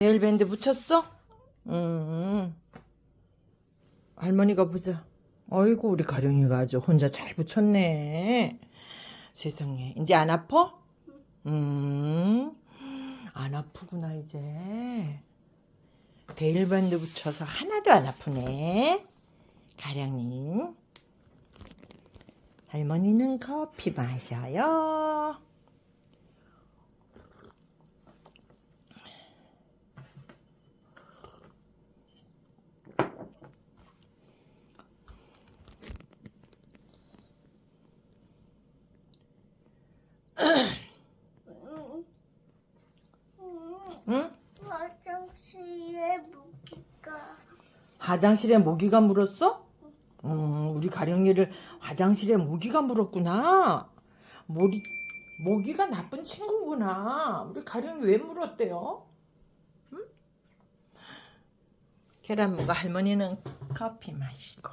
네일밴드 붙였어? 음. 할머니가 보자. 어이구 우리 가령이가 아주 혼자 잘 붙였네. 세상에. 이제 안 아파? 음. 안 아프구나 이제. 네일밴드 붙여서 하나도 안 아프네. 가령이. 할머니는 커피 마셔요. 응? 화장실에 무기가 화장실에 모기가 물었어? 음, 우리 가령이를 화장실에 모기가 물었구나. 모리, 모기가 나쁜 친구구나. 우리 가령이 왜 물었대요? 응? 계란무가 할머니는 커피 마시고.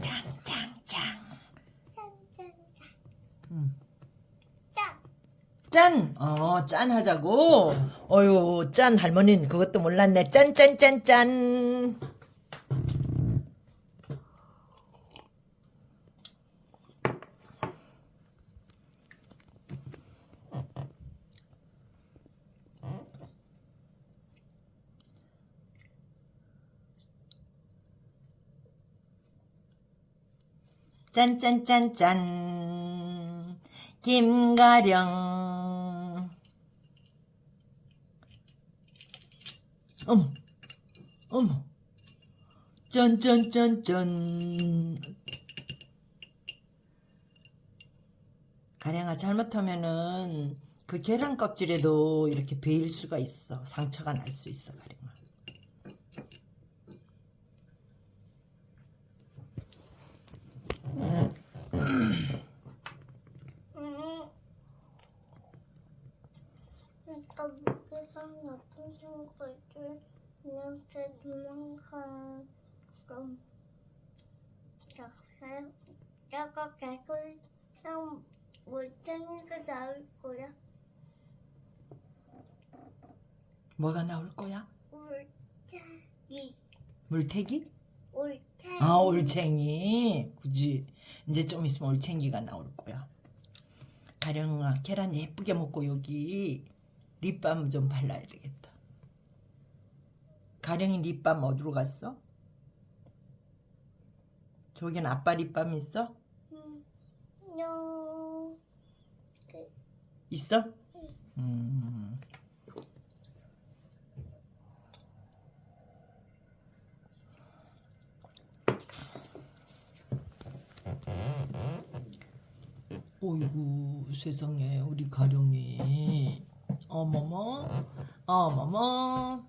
짱짱짱. 짠짠짠 음. 짠. 짠! 어, 짠 하자고? 어유, 짠, 할머니는 그것도 몰랐네. 짠, 짠, 짠, 짠. 짠, 짠, 짠, 짠. 김가령. 어머, 어머. 짠. 가령아, 잘못하면은 그 계란 껍질에도 이렇게 베일 수가 있어. 상처가 날 수 있어, 가령아. 음. 내가 무기가 나쁜 친구들 이렇게 도망가는 그럼 작살 내가 개굴 형 물탱이가 나올 거야 뭐가 나올 거야? 물탱이 물태기? 물탱이 아, 올챙이. 그지. 이제 좀 있으면 올챙이가 나올 거야. 가령아, 계란 예쁘게 먹고 여기 립밤 좀 발라야 되겠다. 가령이 립밤 어디로 갔어? 저긴 아빠 립밤 있어? 음, 요 그, 있어? 음. 어이구 세상에 우리 가령이. 어머머 어머머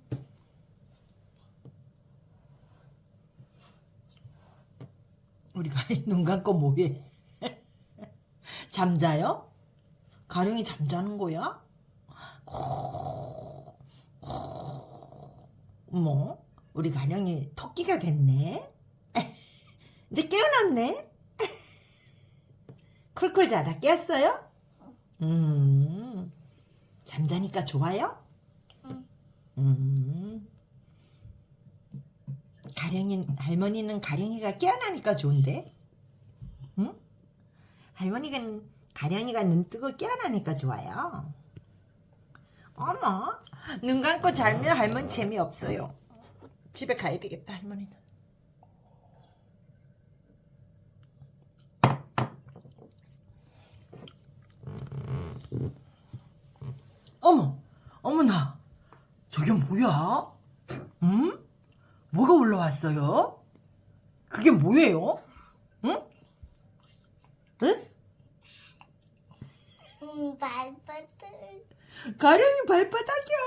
우리 가령이 눈 감고 뭐해 잠자요? 가령이 잠자는 거야? 뭐? 우리 가령이 토끼가 됐네? 이제 깨어났네? 쿨쿨 자다 깼어요? 음, 잠자니까 좋아요? 응. 음, 가령이, 할머니는 가령이가 깨어나니까 좋은데? 응? 할머니가, 가령이가 눈 뜨고 깨어나니까 좋아요. 어머, 눈 감고 자면 할머니 재미없어요. 집에 가야 되겠다, 할머니는. 어머, 어머나, 저게 뭐야? 응? 뭐가 올라왔어요? 그게 뭐예요? 응? 응? 음, 발바닥 가령이 발바닥이야.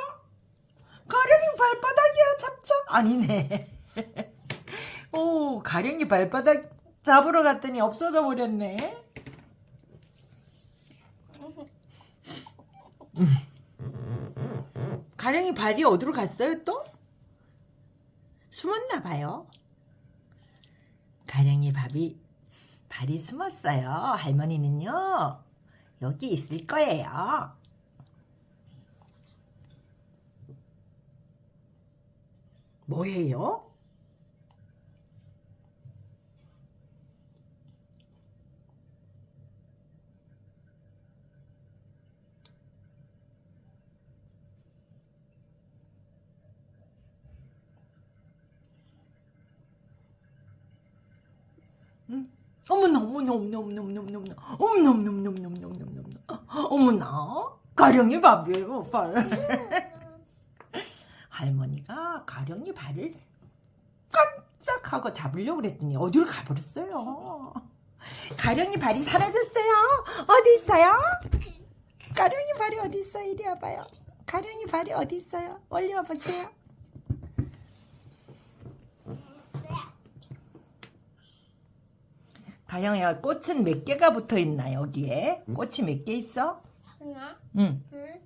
가령이 발바닥이야, 잡자. 아니네. 오, 가령이 발바닥 잡으러 갔더니 없어져 버렸네. 가령이 발이 어디로 갔어요, 또? 숨었나 봐요. 가령이 밥이 발이 숨었어요. 할머니는요, 여기 있을 거예요. 뭐예요? 어머나 어머나 어머나 어머나 어머나 어머나 어머나 어머나 어머나 어머나 어머나 어머나 어머나 가령이 밥이에요 발 할머니가 가령이 발을 깜짝 하고 잡으려고 그랬더니 어디로 가버렸어요 가령이 발이 사라졌어요 어디 있어요 가령이 발이 어디 있어요 이리 와봐요 가령이 발이 어디 있어요 올리 와보세요 가령이가 꽃은 몇 개가 붙어 있나 여기에 꽃이 몇 개 있어? 하나, 응. 둘,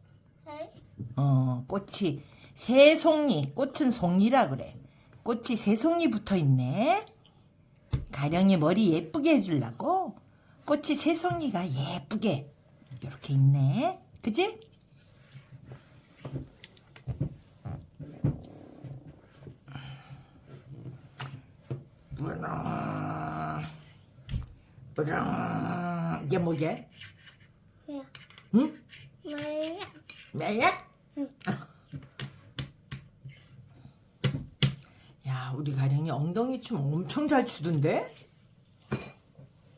셋, 어, 꽃이 세 송이, 꽃은 송이라 그래. 꽃이 세 송이 붙어 있네. 가령이 머리 예쁘게 해주려고 꽃이 세 송이가 예쁘게 이렇게 있네. 그지? 뿌렁, 뿌렁. 이게 뭐게? 야, 응? 뭐야? 매야? 응. 야, 우리 가령이 엉덩이 춤 엄청 잘 추던데?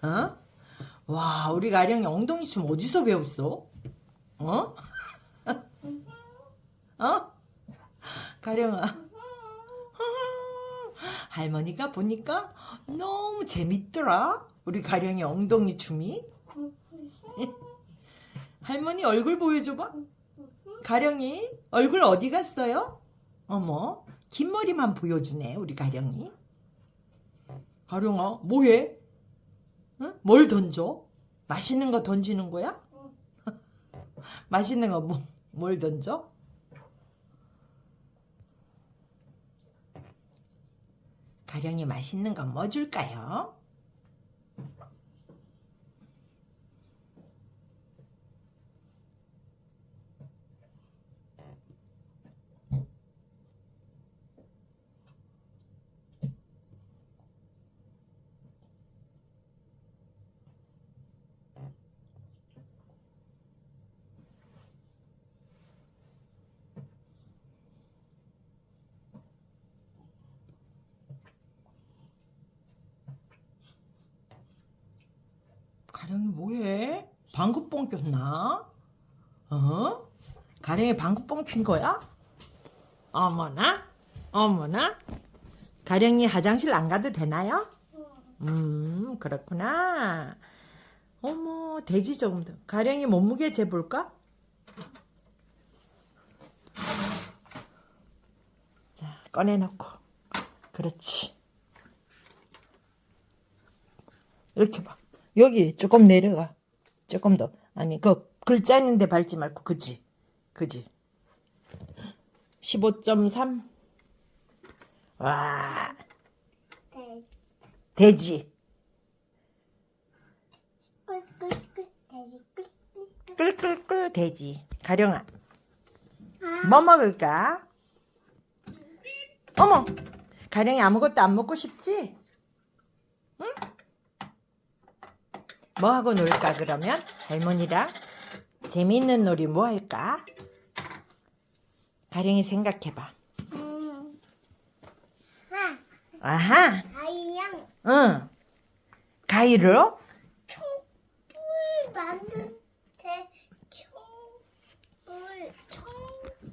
어? 와, 우리 가령이 엉덩이 춤 어디서 배웠어? 어? 어? 가령아. 할머니가 보니까 너무 재밌더라. 우리 가령이 엉덩이 춤이. 할머니 얼굴 보여줘봐. 가령이 얼굴 어디 갔어요? 어머 긴 머리만 보여주네 우리 가령이. 가령아 뭐해? 응? 뭘 던져? 맛있는 거 던지는 거야? 맛있는 거 뭐, 뭘 던져? 가령이 맛있는 건 뭐 줄까요? 가령이 뭐해? 방구뽕 꼈나? 어? 가령이 방구뽕 킨 거야? 어머나? 어머나? 가령이 화장실 안 가도 되나요? 음, 그렇구나. 어머, 돼지 조금 더. 가령이 몸무게 재볼까? 자, 꺼내놓고. 그렇지. 이렇게 봐. 여기 조금 내려가. 조금 더. 아니, 그 글자 있는데 밟지 말고, 그지? 그지? 15.3. 와, 네, 돼지. 꿀꿀꿀, 돼지 꿀꿀. 끌끌끌 돼지. 가령아, 아, 뭐 먹을까? 어머, 가령이 아무것도 안 먹고 싶지? 응? 뭐 하고 놀까 그러면? 할머니랑 재미있는 놀이 뭐 할까? 가령이 생각해봐. 음, 하, 아하, 아이양 응. 가위로? 촛불 만든 대 촛불 총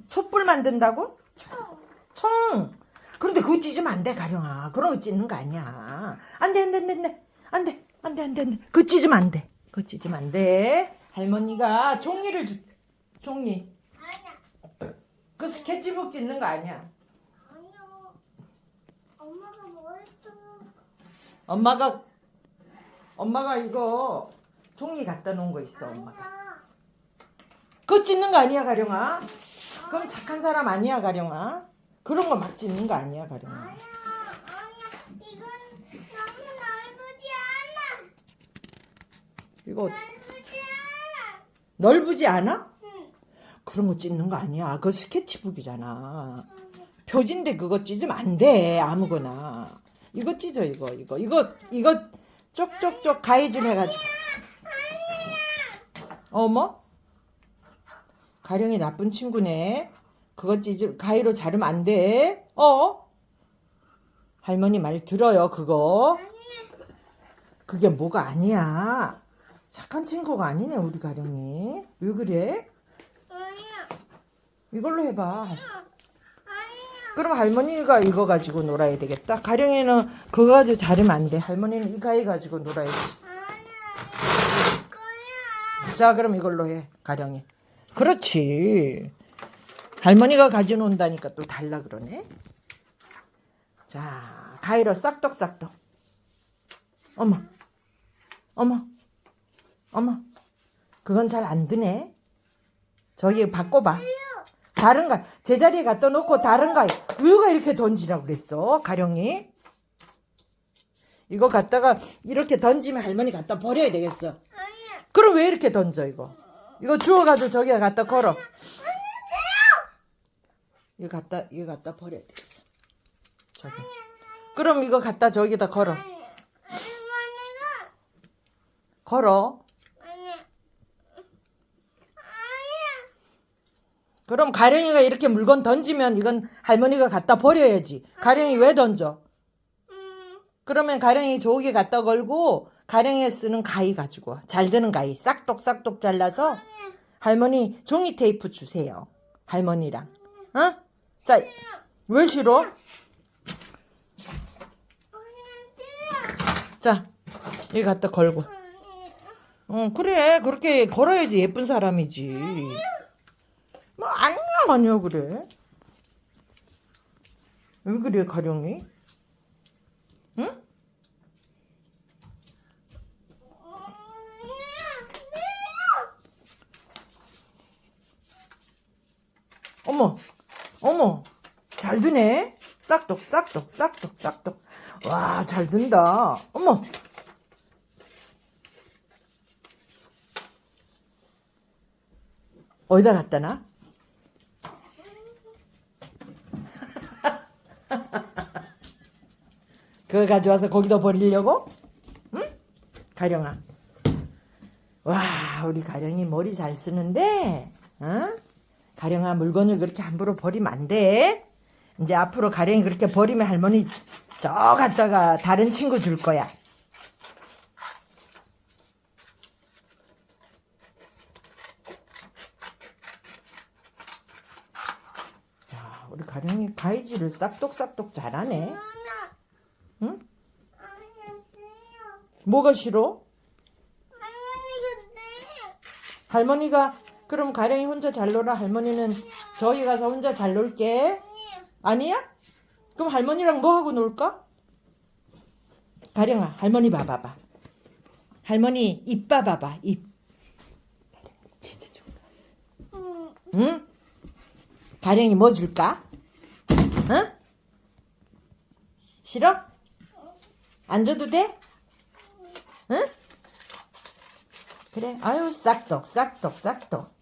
촛불 만든다고? 총. 총. 그런데 그거 찢으면 안 돼, 가령아. 그런 거 찢는 거 아니야. 안 돼, 안 돼, 안 돼, 안 돼. 안 돼, 안 돼, 안 돼, 안 돼. 찢으면 안 돼. 찢으면 안 돼. 할머니가 종이를 줄, 종이. 아니야, 그 스케치북 찢는 거 아니야. 아니야. 엄마가 뭐 했어? 엄마가, 엄마가 이거 종이 갖다 놓은 거 있어, 엄마가. 그거 찢는 거 아니야, 가령아. 그럼 착한 사람 아니야, 가령아. 그런 거 막 찢는 거 아니야, 가령아. 아니야, 아니야. 이건 너무 넓지 않아. 이거. 넓지 않아? 응. 그런 거 찢는 거 아니야. 그거 스케치북이잖아. 표지인데 그거 찢으면 안 돼. 아무거나. 이거 찢어 이거 이거 이거 이거 쪽쪽쪽 가위질 해가지고. 어머? 가령이 나쁜 친구네. 그거 찢을 가위로 자르면 안 돼. 어? 할머니 말 들어요 그거. 그게 뭐가 아니야. 착한 친구가 아니네 우리 가령이. 왜 그래? 이걸로 해봐. 그럼 할머니가 이거 가지고 놀아야 되겠다. 가령이는 그거 가지고 자르면 안 돼. 할머니는 이 가위 가지고 놀아야지. 자, 그럼 이걸로 해. 가령이. 그렇지. 할머니가 가져놓는다니까 또 달라 그러네. 자, 가위로 싹둑싹둑. 어머. 어머. 어머. 그건 잘 안 드네. 저기 바꿔봐. 다른 가 제자리에 갖다 놓고 다른 가위. 왜가 이렇게 던지라고 그랬어? 가령이. 이거 갖다가 이렇게 던지면 할머니 갖다 버려야 되겠어. 그럼 왜 이렇게 던져 이거? 이거 주워가지고 저기에 갖다 걸어. 이거 갖다 이거 갖다 버려야 되겠어. 저기. 그럼 이거 갖다 저기다 걸어. 걸어. 아니야. 아니야. 그럼 가령이가 이렇게 물건 던지면 이건 할머니가 갖다 버려야지. 가령이 왜 던져? 음. 그러면 가령이 저기 갖다 걸고 가령이 쓰는 가위 가지고 와. 잘 드는 가위 싹둑싹둑 잘라서 할머니 종이 테이프 주세요. 할머니랑. 어? 자, 왜 싫어? 자, 여기 갖다 걸고. 응, 그래. 그렇게 걸어야지 예쁜 사람이지. 뭐, 아니야, 아니야, 그래. 왜 그래, 가령이? 응? 어머, 어머, 잘 드네. 싹둑, 싹둑, 싹둑, 싹둑. 와, 잘 든다. 어머. 어디다 갖다 놔? 그거 가져와서 거기다 버리려고? 응? 가령아. 와, 우리 가령이 머리 잘 쓰는데, 어? 가령아, 물건을 그렇게 함부로 버리면 안 돼. 이제 앞으로 가령이 그렇게 버리면 할머니 저 갖다가 다른 친구 줄 거야. 야, 우리 가령이 가위질을 싹둑싹둑 잘하네. 응? 뭐가 싫어? 할머니가 그럼 가령이 혼자 잘 놀아. 할머니는 저기 가서 혼자 잘 놀게. 아니야. 그럼 할머니랑 뭐 하고 놀까? 가령아, 할머니 봐봐봐. 할머니 입 봐봐봐. 입. 응? 가령이 뭐 줄까? 응? 싫어? 안 줘도 돼? 응? 그래. 아유, 싹둑, 싹둑, 싹둑.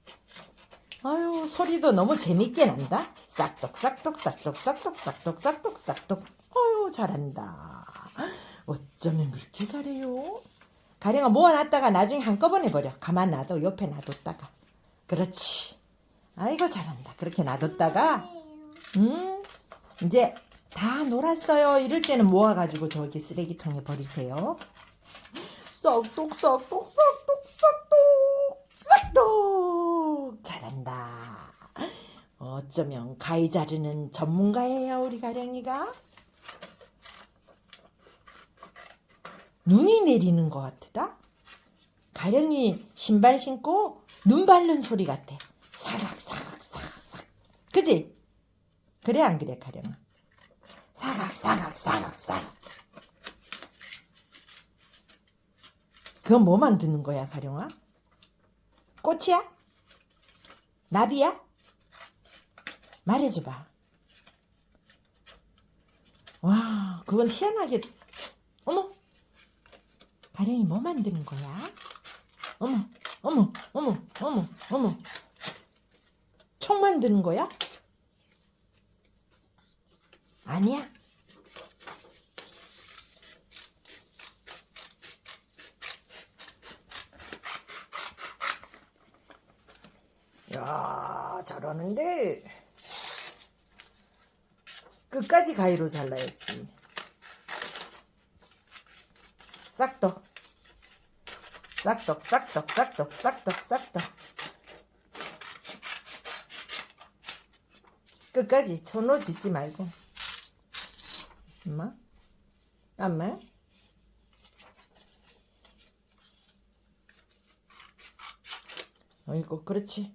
아유, 소리도 너무 재밌게 난다. 싹둑, 싹둑, 싹둑, 싹둑, 싹둑, 싹둑, 싹둑. 아유, 잘한다. 어쩌면 그렇게 잘해요? 가령아 모아놨다가 나중에 한꺼번에 버려. 가만 놔둬. 옆에 놔뒀다가. 그렇지. 아이고, 잘한다. 그렇게 놔뒀다가, 음, 이제 다 놀았어요. 이럴 때는 모아가지고 저기 쓰레기통에 버리세요. 싹둑, 싹둑, 싹둑, 싹둑, 싹둑. 잘한다. 어쩌면 가위 자르는 전문가예요, 우리 가령이가. 눈이 내리는 것 같다. 가령이 신발 신고 눈 밟는 소리 같아. 사각, 사각, 사각, 사각. 그지? 그래, 안 그래, 가령아? 사각, 사각, 사각, 사각. 그건 뭐 만드는 거야, 가령아? 꽃이야? 나비야? 말해줘봐. 와, 그건 희한하게, 어머, 가령이 뭐 만드는 거야? 어머, 어머, 어머, 어머, 어머. 총 만드는 거야? 아니야. 야, 잘하는데. 끝까지 가위로 잘라야지. 싹떡. 싹떡, 싹떡, 싹떡, 싹떡, 싹떡. 끝까지 손으로 짓지 말고. 엄마? 엄마? 어이구, 그렇지.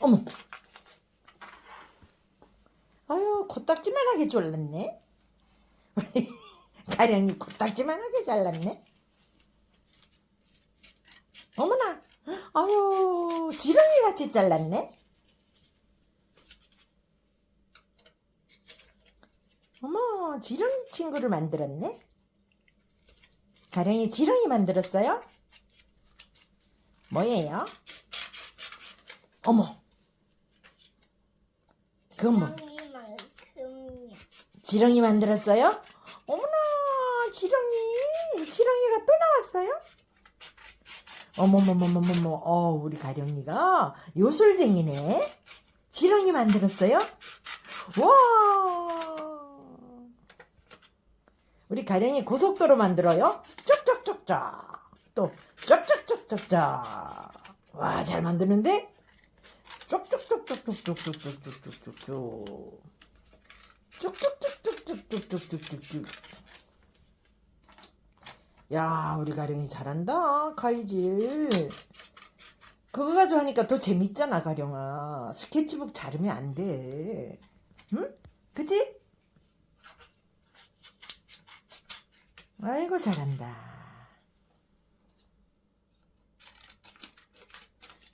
어머. 아유, 코딱지만하게 잘랐네. 우리 가령이 코딱지만하게 잘랐네. 어머나, 아유, 지렁이 같이 잘랐네. 어머, 지렁이 친구를 만들었네. 가령이 지렁이 만들었어요? 뭐예요? 어머, 그건 뭐? 이만큼이야. 지렁이 만들었어요? 어머나 지렁이 지렁이가 또 나왔어요? 어머머머머머머 어 우리 가령이가 요술쟁이네 지렁이 만들었어요? 와 우리 가령이 고속도로 만들어요? 쩍쩍쩍쩍 또 쩍쩍쩍쩍쩍 와 잘 만드는데 쪽쪽쪽쪽쪽쪽쪽쪽쪽쪽쪽쪽 쭉쭉쭉쭉쭉쭉쭉쭉쭉. 야, 우리 가령이 잘한다. 가위질. 그거 가지고 하니까 더 재밌잖아, 가령아. 스케치북 자르면 안 돼. 응? 그치? 아이고, 잘한다.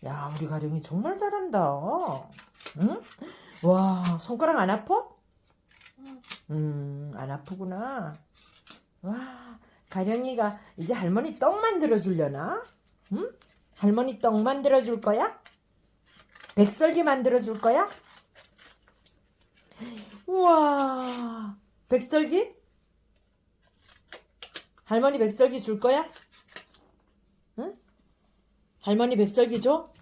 야, 우리 가령이 정말 잘한다. 응? 와, 손가락 안 아파? 응. 음, 안 아프구나. 와, 가령이가 이제 할머니 떡 만들어 주려나? 응? 할머니 떡 만들어 줄 거야? 백설기 만들어 줄 거야? 우와, 백설기? 할머니 백설기 줄 거야? 응? 할머니 백설기 줘?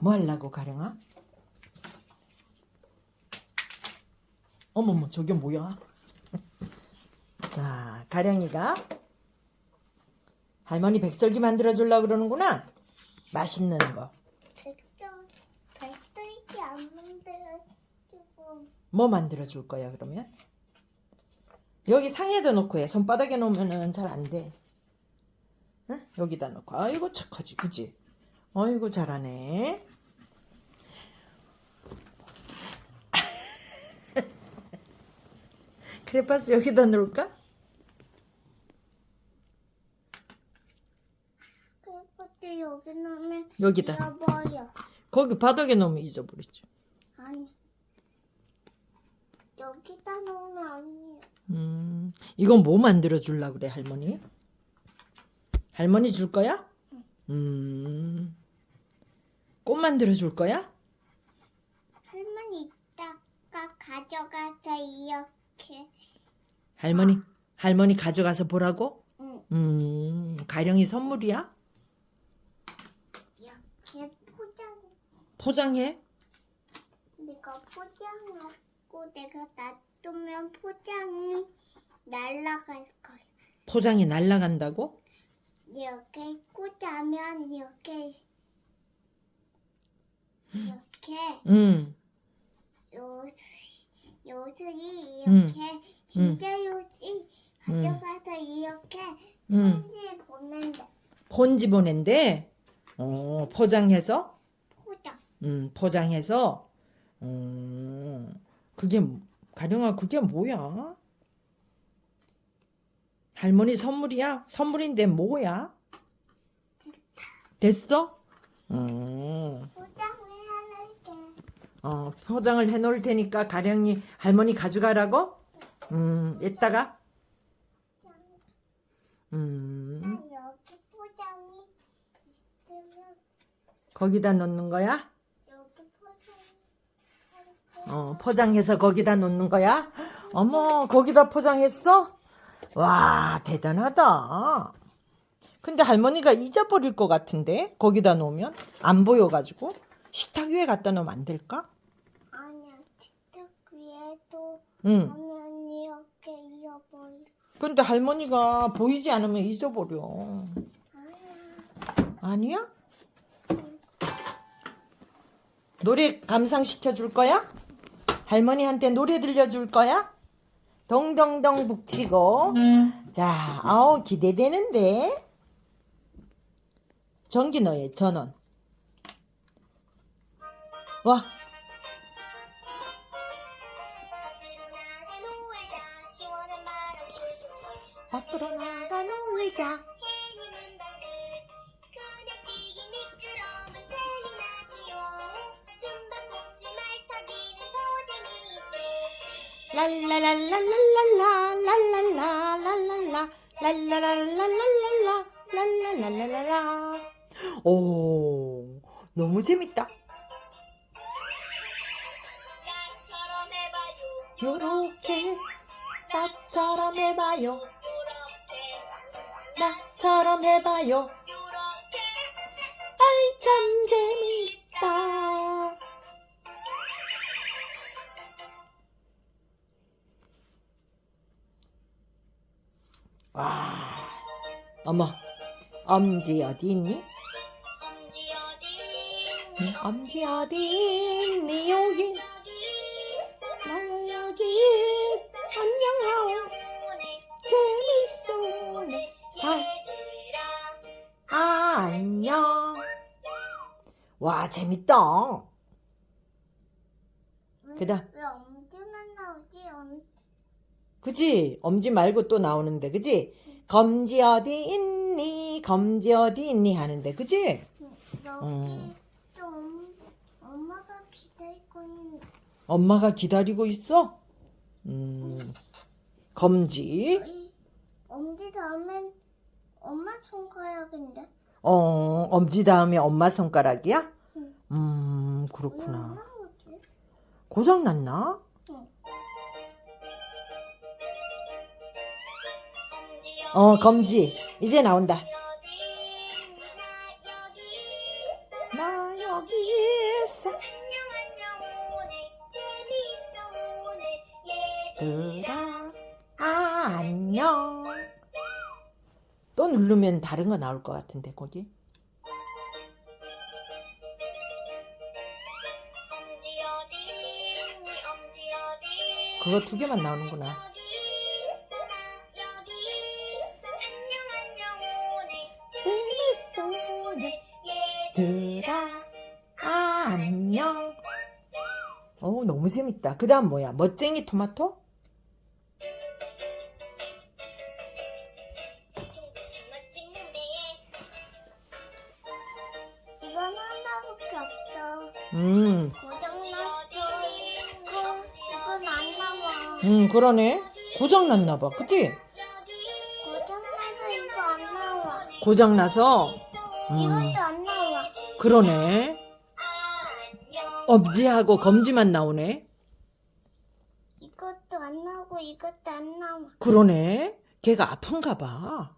뭐 하려고 가령아? 어머머 저게 뭐야? 자 가령이가 할머니 백설기 만들어 주려고 그러는구나 맛있는 거 백점 백들기 안 만들어주고 뭐 만들어 줄 거야 그러면? 여기 상에다 놓고 해 손바닥에 놓으면은 잘 안 돼 응? 여기다 놓고 아이고 착하지 그지? 아이고 잘하네 크레파스 여기다 놓을까? 여기 놓으면 여기다 잃어버려. 거기 바닥에 놓으면 잊어버리죠 아니 여기다 놓으면 아니에요. 음, 이건 뭐 만들어 줄라 그래, 할머니? 할머니 줄 거야? 음, 꽃 만들어 줄 거야? 할머니 이따가 가져가서 이렇게 할머니, 할머니 가져가서 보라고? 응 음, 가령이 선물이야? 이렇게 포장 포장해? 내가 포장 하고 내가 놔두면 포장이 날아갈 거야. 포장이 날아간다고? 이렇게 꽂으면 이렇게 이렇게 음, 요 요술이 음. 이렇게 진짜 요술 가져가서 이렇게 음, 편지 보낸다. 폰지 보낸대? 어, 포장해서? 포장. 음, 포장해서? 음, 그게, 가령아, 그게 뭐야? 할머니 선물이야? 선물인데 뭐야? 됐어? 음, 포장을 해놓을게. 어, 포장을 해놓을 테니까 가령이 할머니 가져가라고? 음, 이따가? 음, 난 여기 포장이 있으면 거기다 놓는 거야? 어, 포장해서 거기다 놓는 거야? 어머, 거기다 포장했어? 와, 대단하다. 근데 할머니가 잊어버릴 것 같은데? 거기다 놓으면? 안 보여가지고? 식탁 위에 갖다 놓으면 안 될까? 아니야, 식탁 위에도 응. 하면 이렇게 잃어버려. 근데 할머니가 보이지 않으면 잊어버려. 아니야. 아니야? 노래 감상시켜 줄 거야? 할머니한테 노래 들려줄 거야? 동동동 북치고. 자, 아우, 기대되는데. 전기 넣어요, 전원. 와, 와 어머 엄지 어디 있니? 응, 엄지 어디 있니? 여기. 나요 여기 안녕하오. 재밌어 네 사, 아, 안녕. 와 재밌다. 그 다음. 엄... 그지? 엄지 말고 또 나오는데, 그지? 검지 어디 있니? 검지 어디 있니? 하는데, 그지? 여기 음. 좀 엄마가 기다리고 있는 엄마가 기다리고 있어? 음, 검지. 이 엄지 다음엔 엄마 손가락인데 어, 엄지 다음에 엄마 손가락이야? 응. 음, 왜 그렇구나. 고장났나? 응. 어, 검지. 이제 나온다. 나 여기 있어. 얘들아, 아, 안녕. 또 누르면 다른 거 나올 것 같은데, 거기? 그거 두 개만 나오는구나. 너무 재밌다. 그 다음 뭐야? 멋쟁이 토마토? 이건 하나밖에 없어. 음, 고장났어. 이거 이건 안 나와. 음, 그러네. 고장났나 봐. 그치? 고장나서 이거 안 나와. 고장나서, 음, 이것도 안 나와. 그러네. 엄지하고 검지만 나오네. 이것도 안 나오고 이것도 안 나와. 그러네. 걔가 아픈가 봐.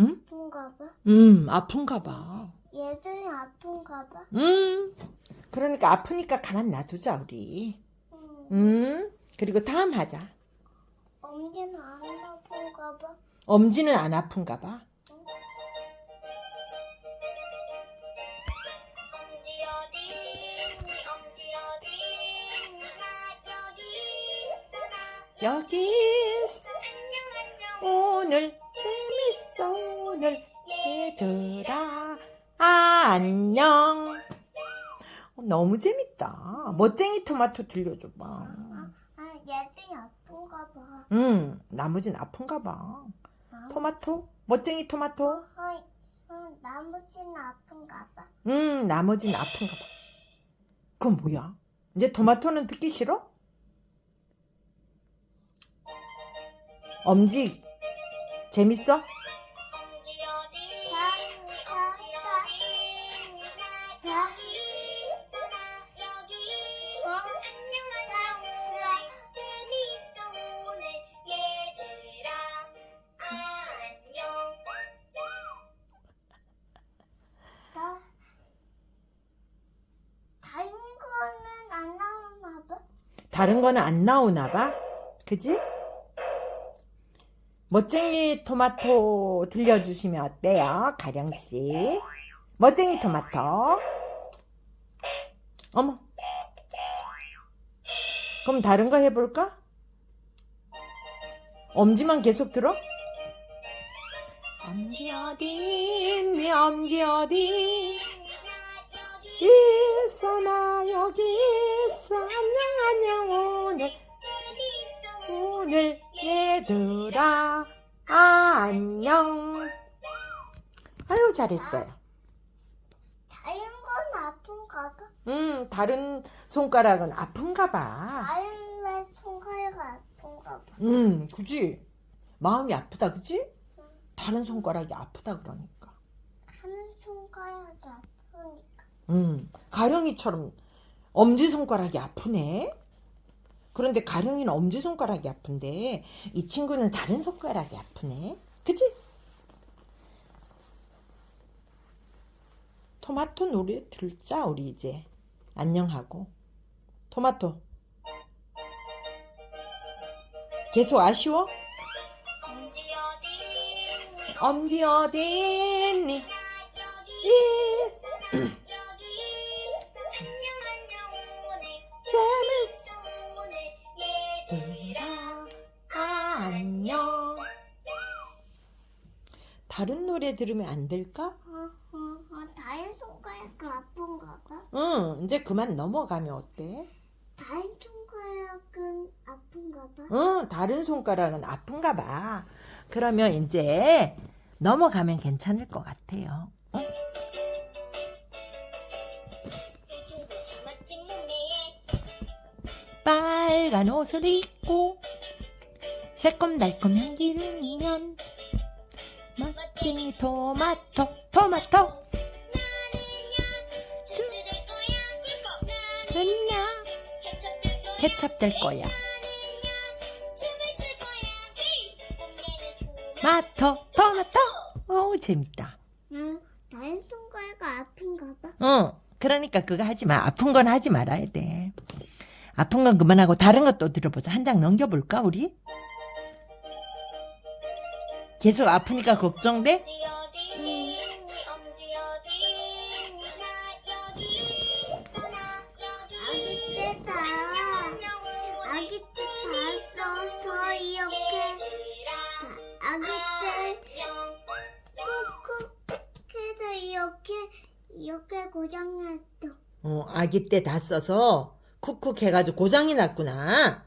응? 아픈가 봐. 음, 아픈가 봐. 얘들이 아픈가 봐. 음, 그러니까 아프니까 가만 놔두자, 우리. 음. 음, 그리고 다음 하자. 엄지는 안 아픈가 봐. 엄지는 안 아픈가 봐. 여기 있어. 오늘 재밌어, 오늘. 얘들아, 아, 안녕. 어, 너무 재밌다. 멋쟁이 토마토 들려줘봐. 얘들이 아픈가 봐. 응, 나머진 아픈가 봐. 아, 토마토? 멋쟁이 토마토? 응, 나머지는 아픈가 봐. 음, 나머지는 아픈가 봐. 그건 뭐야? 이제 토마토는 듣기 싫어? 엄지, 재밌어? 다른 거는 안 나오나 봐. 그지? 멋쟁이 토마토 들려주시면 어때요? 가령씨. 멋쟁이 토마토. 어머. 그럼 다른 거 해볼까? 엄지만 계속 들어? 엄지 어디 있니 엄지 어디 있어 나 여기 있어 안녕 안녕 오늘 오늘 얘들아 안녕 아유 잘했어요 다른 건 아픈가 봐. 음 다른 손가락은 아픈가 봐 다른 왜 손가락 아픈가 봐. 음, 그지? 마음이 아프다, 그지? 다른 손가락이 아프다 그러니까. 한 손가락이 아프니까. 음, 가령이처럼 엄지 손가락이 아프네. 그런데 가령이는 엄지 손가락이 아픈데 이 친구는 다른 손가락이 아프네. 그지? 토마토 노래 들자 우리 이제 안녕하고 토마토 계속 아쉬워? 엄지 어디 있니? 이 재밌 다른 노래 들으면 안 될까? 어, 어, 어, 다른 손가락은 아픈가 봐. 응 이제 그만 넘어가면 어때? 다른 손가락은 아픈가 봐. 응 다른 손가락은 아픈가 봐 그러면 이제 넘어가면 괜찮을 것 같아요 응? 빨간 옷을 입고 새콤달콤 향기를 이면 멋쟁이 토마토 토마토. 됐냐 케첩 될 거야. 마토 토마토. 어우 재밌다. 응, 다른 손가락 아픈가 봐. 응 그러니까 그거 하지 마. 아픈 건 하지 말아야 돼. 아픈 건 그만하고 다른 것도 들어보자. 한 장 넘겨볼까 우리 계속 아프니까 걱정돼 아기 때 다, 아기 때 다 써서 이렇게, 다, 아기 때 꾹꾹 해서 이렇게, 이렇게 고장났어. 어, 아기 때 다 써서 쿡쿡 해가지고 고장이 났구나